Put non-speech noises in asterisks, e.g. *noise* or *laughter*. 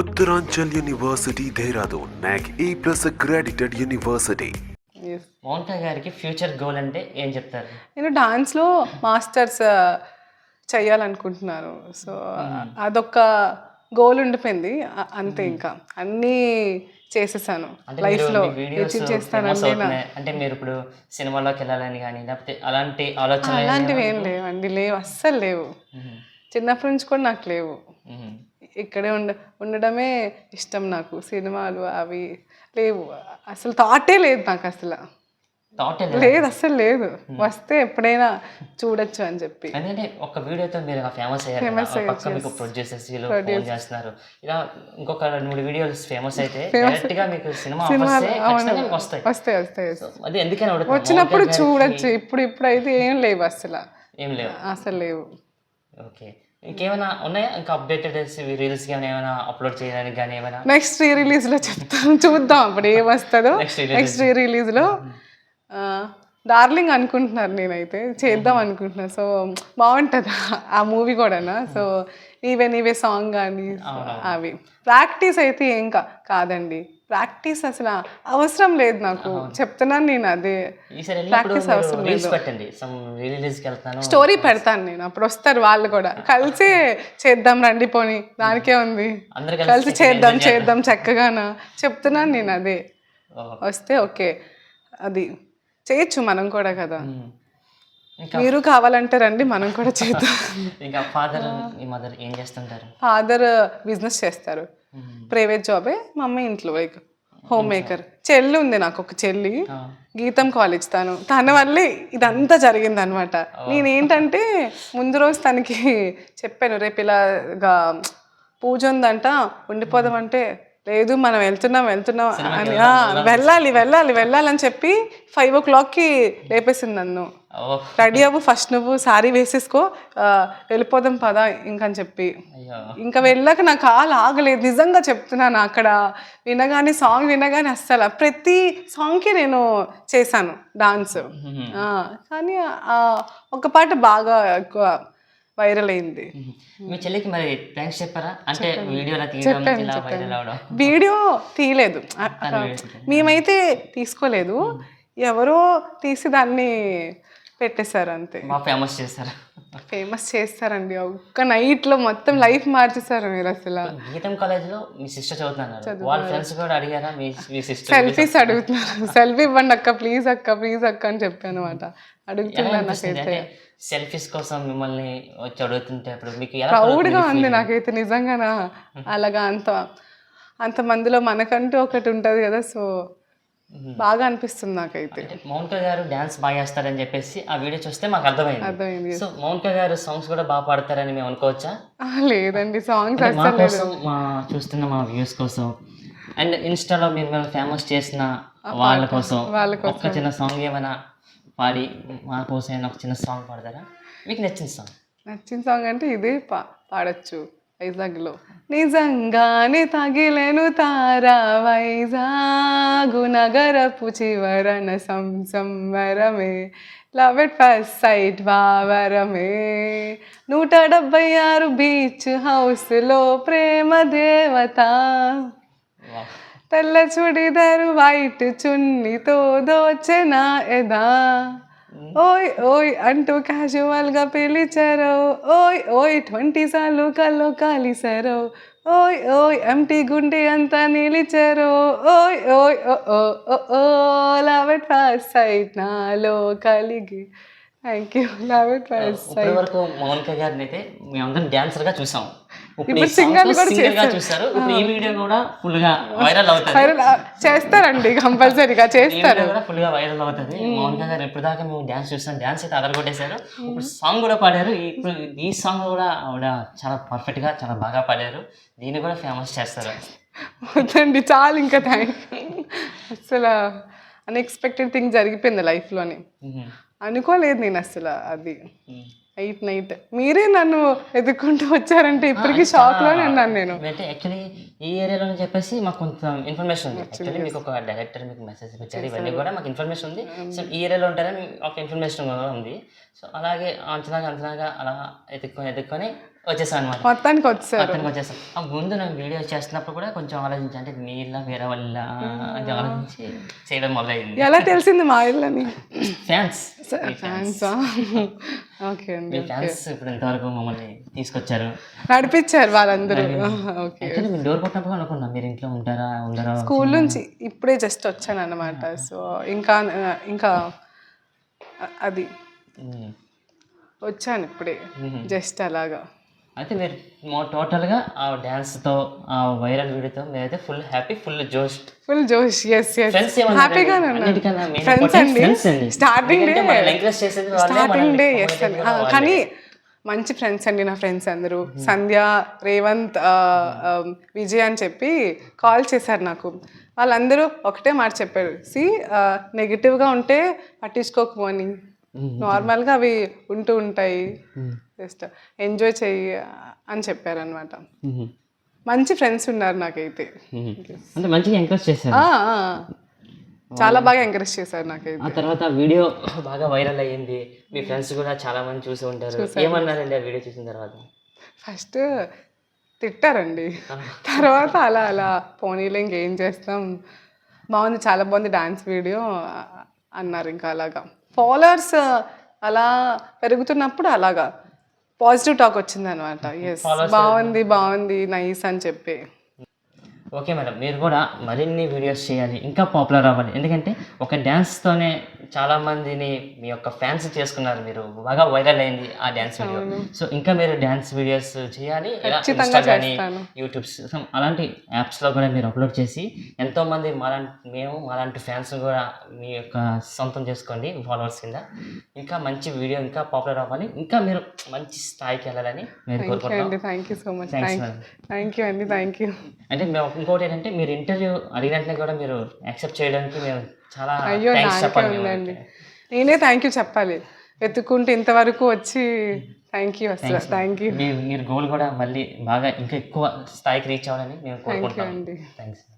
Uttaranchal University, Dehradun, NAC A plus accredited university. Yes. Mounika గారికి future goal అంటే ఏం చెప్తారు నేను డాన్స్లో మాస్టర్స్ చేయాలనుకుంటున్నాను సో అదొక గోల్ ఉండిపోయింది అంతే ఇంకా అన్నీ చేసేసాను. చేస్తానంటే అవుతున్నాయి. అంటే మీరు ఇప్పుడు సినిమాలోకి వెళ్ళాలని కానీ లేకపోతే అలాంటి ఆలోచన అలాంటివి ఏం లేవండి. లేవు. అస్సలు లేవు. చిన్నప్పటి నుంచి కూడా నాకు లేవు. ఇక్కడే ఉండ ఉండడమే ఇష్టం నాకు. సినిమాలు అవి లేవు. అసలు థాటే లేదు నాకు అసలు. లేదు. అసలు లేదు. వస్తే ఎప్పుడైనా చూడొచ్చు అని చెప్పి. ఎందుకంటే ఒక వీడియోతో మీరు ఫేమస్ అయ్యారు పక్క మీకు ప్రొడ్యూసర్స్ చేస్తున్నారు. ఇలా ఇంకొక రెండు మూడు వీడియోస్ ఫేమస్ అయితే డైరెక్ట్గా మీకు సినిమా వస్తాయి. వస్తాయి వస్తాయి అది ఎందుకని? వచ్చినప్పుడు చూడొచ్చు. ఇప్పుడు ఇప్పుడు అయితే ఏం లేవు అసలు ఏం లేవు. అసలు లేవు. ఓకే. ఇంకేమైనా ఉన్నాయా? ఇంకా అప్డేటెడ్ రీల్స్ కానీ ఏమైనా అప్లోడ్ చేయడానికి కానీ ఏమైనా? నెక్స్ట్ రీ రిలీజ్లో చెప్తాను. చూద్దాం అప్పుడు ఏం వస్తుందో. Next release. నెక్స్ట్ రీ రిలీజ్లో డార్లింగ్ అనుకుంటున్నారు నేనైతే. చేద్దాం అనుకుంటున్నాను సో బాగుంటుంది? ఆ మూవీ కూడానా? సో నీవే నీవే సాంగ్ కానీ అవి. ప్రాక్టీస్ అయితే ఏం కాదండి. ప్రాక్టీస్ అసలు అవసరం లేదు నాకు. చెప్తున్నాను నేను అదే. Practice అవసరం వెళ్తాను. స్టోరీ పెడతాను నేను. అప్పుడు వస్తారు వాళ్ళు కూడా. *laughs* కలిసి చేద్దాం రండి పోని. దానికే ఉంది. కలిసి చేద్దాం చేద్దాం. చక్కగానా. చెప్తున్నాను నేను అదే. వస్తే ఓకే. అది. చేయొచ్చు మనం కూడా కదా. మీరు కావాలంటే రండి మనం కూడా చేద్దాం. *laughs* ఇంకా ఫాదర్ మీ మదర్ ఏం చేస్తుంటారు? ఫాదర్ బిజినెస్ చేస్తారు. ప్రైవేట్ జాబే మమ్మీ ఇంట్లో లైక్ హోమ్ మేకర్ చెల్లి ఉంది నాకు ఒక చెల్లి. గీతం కాలేజ్ తను. తన వల్లే ఇదంతా జరిగింది అనమాట నేనేంటంటే ముందు రోజు తనకి చెప్పాను రేపు ఇలాగా పూజ ఉందంట ఉండిపోదామంటే లేదు మనం వెళ్తున్నాం వెళ్తున్నాం అని. "ఆ, వెళ్ళాలి వెళ్ళాలి వెళ్ళాలని చెప్పి ఫైవ్ ఓ క్లాక్కి లేపేసింది నన్ను. రెడీ అవ్వు ఫస్ట్ నువ్వు శారీ వేసేసుకో వెళ్ళిపోదాం పదా ఇంకని చెప్పి. ఇంకా వెళ్ళాక నాకు కాలు ఆగలేదు నిజంగా చెప్తున్నాను అక్కడ. వినగానే సాంగ్ వినగానే అస్సలు ప్రతి సాంగ్కి నేను చేశాను డాన్స్ కానీ ఒక పాట బాగా ఎక్కువ వైరల్ అయింది. మీ చెల్లికి మరి థ్యాంక్స్ చెప్పారా? అంటే వీడియోలో తీయడం వీడియో తీయలేదు. మేమైతే తీసుకోలేదు. ఎవరో తీసి దాన్ని పెట్టేశారు అంతే. ఫేమస్ చేశారు. ఫేమస్ చేస్తారండి. ఒక్క నైట్లో మొత్తం లైఫ్ మార్చేశారు మీరు అసలు. గీతం కాలేజ్లో మీ సిస్టర్ చదువుతున్నారు. వాళ్ళ ఫ్రెండ్స్ కూడా అడిగారా? మీ మీ సిస్టర్ సెల్ఫీస్ అడుగుతున్నారు. సెల్ఫీ ఇవ్వండి అక్క ప్లీజ్ అక్క ప్లీజ్ అక్క అని చెప్పాను అనమాట అడుగుతున్నారు నాకైతే సెల్ఫీస్ కోసం మిమ్మల్ని వచ్చి అడుగుతుంటే అప్పుడు మీకు ప్రౌడ్గా ఉంది నాకైతే నిజంగానా. అలాగా అంత అంత మందిలో మనకంటూ ఒకటి ఉంటుంది కదా సో బాగా అనిపిస్తుంది నాకైతే. మౌనిక గారు డాన్స్ బాగా చేస్తారని చెప్పేసి ఆ వీడియో చూస్తే మాకు అర్థమైంది. అర్థమైంది. సో మౌనిక గారు సాంగ్స్ కూడా బాగా పాడతారని మేము అనుకోవచ్చా? లేదండి సాంగ్స్ మా కోసం మా చూస్తున్న మా వ్యూస్ కోసం అండ్ ఇన్స్టాలో మీరు మేము ఫేమస్ చేసిన వాళ్ళ కోసం వాళ్ళ ఒక్క చిన్న సాంగ్ ఏమైనా పాడి మా కోసం ఏమైనా ఒక చిన్న సాంగ్ పాడతారా? మీకు నచ్చిన సాంగ్ నచ్చిన సాంగ్ అంటే ఇదే పా పాడచ్చు. వైజాగ్లో నిజంగానే తగిలేను తారా వైజాగు నగరపు చివరన సంసంవరమే లవ్ ఎట్ ఫస్ట్ సైట్ వావరమే నూట డెబ్బై ఆరు బీచ్ హౌస్లో ప్రేమ దేవత. తెల్ల చుడిదారు వైట్ చున్నీతో దోచెన ఎదా. ఓయ్ ఓయ్ అంటూ క్యాజువల్గా పిలిచారు. ఓయ్ ఓయ్ ట్వంటీ సార్లు కల్లో కాలిసారు ఓయ్ ఓయ్ ఎంటీ గుండె అంతా నిలిచారు. ఓయ్ ఓయ్ ఓ లవ్ ఇట్ ఫస్ట్ సైట్ నాలో కలిగి. Thank you love it first ఇప్పటి వరకు మౌనిక గారిని అయితే మేమందరం డాన్సర్గా చూసాం. ఇప్పుడు singer కూడా చూస్తారు. ఇప్పుడు ఈ వీడియో కూడా ఫుల్గా వైరల్ అవుతుంది చేస్తారండి *laughs* కంపల్సరీగా చేస్తారు. కూడా ఫుల్గా వైరల్ అవుతుంది మౌనిక గారు ఇప్పుడు దాకా మేము డాన్స్ చూస్తాం డాన్స్ అయితే అదర్ కొట్టేశారు ఇప్పుడు సాంగ్ కూడా పాడారు. ఇప్పుడు ఈ సాంగ్ కూడా ఆవిడ చాలా పర్ఫెక్ట్గా చాలా బాగా పాడారు. దీన్ని కూడా ఫేమస్ చేస్తారు. వద్దండి చాలు ఇంకా థ్యాంక్ అసలు అన్ఎక్స్పెక్టెడ్ థింగ్ జరిగిపోయింది లైఫ్లోని. అనుకోలేదు నేను అసలు అది. మ్మ్. నైట్ మీరే నన్ను ఎదుర్కొంటూ వచ్చారంటే ఇప్పటికీ షాక్లోనే ఉన్నాను నేను. అంటే యాక్చువల్లీ ఈ ఏరియాలో చెప్పేసి మాకు కొంత ఇన్ఫర్మేషన్ ఉంది. యాక్చువల్లీ మీకు ఒక డైరెక్టర్ మీకు మెసేజ్ ఇచ్చారు ఇవన్నీ కూడా మాకు ఇన్ఫర్మేషన్ ఉంది. సో ఈ ఏరియాలో ఉంటారని ఒక ఇన్ఫర్మేషన్ కూడా ఉంది. సో అలాగే అంచనాగా అంచనాగా అలా ఎత్తుక్కొని ఎత్తుక్కొని వచ్చేసాను అనమాట మొత్తానికి వచ్చారు. అతనికి వచ్చేసాం. ఆ ముందు నాకు వీడియో చేస్తున్నప్పుడు కూడా కొంచెం ఆలోచించి అంటే మీళ్ళ వేరే వాళ్ళ అని ఆలోచించి చేయడం మొదలైంది. ఎలా తెలిసింది మా ఇల్లని ఫ్యాన్స్. ఫ్యాన్సా. ఓకే మీ ఫ్యాన్స్ ఇప్పుడు ఇంతవరకు మమ్మల్ని తీసుకొచ్చారు. నడిపించారు వాళ్ళందరూ. ఓకే. మీరు డోర్ కొట్టినప్పుడు అనుకున్నా మీరు ఇంట్లో ఉంటారా ఉండరా? స్కూల్ నుంచి ఇప్పుడే జస్ట్ వచ్చాను అనమాట సో ఇంకా ఇంకా అది. వచ్చాను ఇప్పుడే. జస్ట్ అలాగా. అయితే మీరు మో టోటల్గా ఆ డ్యాన్స్తో ఆ వైరల్ వీడియోతో మీరైతే ఫుల్ హ్యాపీ ఫుల్ జోష్. ఫుల్ జోష్ ఎస్ ఎస్ హ్యాపీగానే ఉన్నాను ఫ్రెండ్స్ అండి. Starting day. Starting day yes ఆ, కానీ మంచి ఫ్రెండ్స్ అండి నా ఫ్రెండ్స్ అందరూ. సంధ్య రేవంత్ ఆ, విజయ్ అని చెప్పి కాల్ చేశారు నాకు. వాళ్ళందరూ ఒకటే మాట చెప్పారు. సి నెగిటివ్గా ఉంటే పట్టించుకోకపోని నార్మల్గా అవి ఉంటూ ఉంటాయి. జస్ట్ ఎంజాయ్ చెయ్యి అని చెప్పారనమాట. మంచి ఫ్రెండ్స్ ఉన్నారు నాకైతే. అంటే మంచిగా ఎంకరేజ్ చేశారు. చాలా బాగా ఎంకరేజ్ చేశారు నాకైతే. ఆ తర్వాత వీడియో బాగా వైరల్ అయ్యింది. మీ ఫ్రెండ్స్ కూడా చాలా మంది చూసి ఉంటారు. ఏమన్నారండి ఆ వీడియో చూసిన తర్వాత? ఫస్ట్ తిట్టారండి. తర్వాత అలా అలా పోనీలో ఇంకేం చేస్తాం. బాగుంది చాలా బాగుంది డాన్స్ వీడియో అన్నారు ఇంకా అలాగా. ఫాలోవర్స్ అలా పెరుగుతున్నప్పుడు అలాగా. పాజిటివ్ టాక్ వచ్చింది అనమాట ఎస్ బాగుంది బాగుంది నైస్ అని చెప్పి. ఓకే మేడం మీరు కూడా మరిన్ని వీడియోస్ చేయాలి ఇంకా పాపులర్ అవ్వాలి. ఎందుకంటే ఒక డ్యాన్స్తోనే చాలా మందిని మీ యొక్క ఫ్యాన్స్ చేసుకున్నారు. మీరు బాగా వైరల్ అయింది ఆ డ్యాన్స్ వీడియో. సో ఇంకా మీరు డ్యాన్స్ వీడియోస్ చేయాలి. ఇన్స్టా కానీ యూట్యూబ్స్ అలాంటి యాప్స్లో కూడా మీరు అప్లోడ్ చేసి ఎంతో మంది మాలాంటి మేము మాలాంటి ఫ్యాన్స్ కూడా మీ యొక్క సొంతం చేసుకోండి ఫాలోవర్స్ కింద. ఇంకా మంచి వీడియో ఇంకా పాపులర్ అవ్వాలి. ఇంకా మీరు మంచి స్థాయికి వెళ్ళాలని మీరు కోరుకుంటున్నాం. Thank you so much thank you అండి. థ్యాంక్ యూ అంటే మేము ఇంకోటి ఏంటంటే మీరు ఇంటర్వ్యూ అడిగినట్టునే కూడా మీరు యాక్సెప్ట్ చేయడానికి మేము చాలా అయ్యో నాకే. ఉందండి. నేనే థ్యాంక్ యూ చెప్పాలి. వెతుక్కుంటే ఇంతవరకు వచ్చి థ్యాంక్ యూ అసలు. థ్యాంక్ యూ మీరు గోల్ కూడా మళ్ళీ బాగా ఇంకా ఎక్కువ స్థాయికి రీచ్ అవ్వాలని మేము థ్యాంక్ యూ కోరుకుంటున్నాం. థ్యాంక్స్